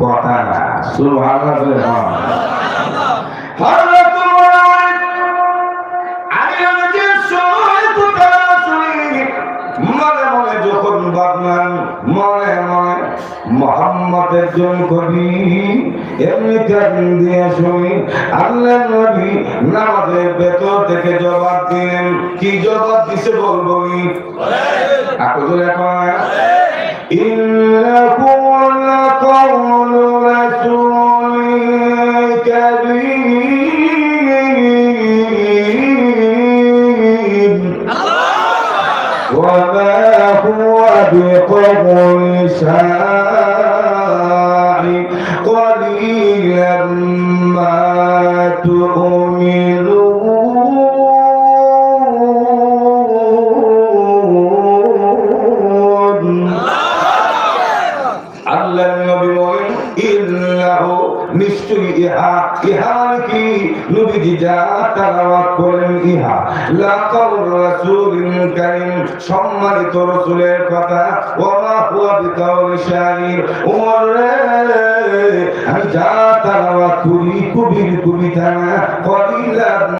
কথা না। মনে মনে যখন ভাবলাম মনে মনে মোহাম্মদের জন কবি এমনি কান দিয়ে শুনি আল্লাহ নবী নামাজের ভেতর থেকে জবাব দিলেন। কি জবাব দিছে বলব নি আকুল এখন كريم وما ساعي قليلا ما تؤمنون على النبي ইল্লাহু নিশ্চয়ই ইহা ইহা কি নবীজি যা তালাওয়াত করেন ইহা। লাকাল রাসূলিন কারীম, সম্মানিত রাসূলের কথা, ওয়া হুয়া বিকাউলি শাইর। আমি যা তালাওয়াত করি, কবির কবিতা না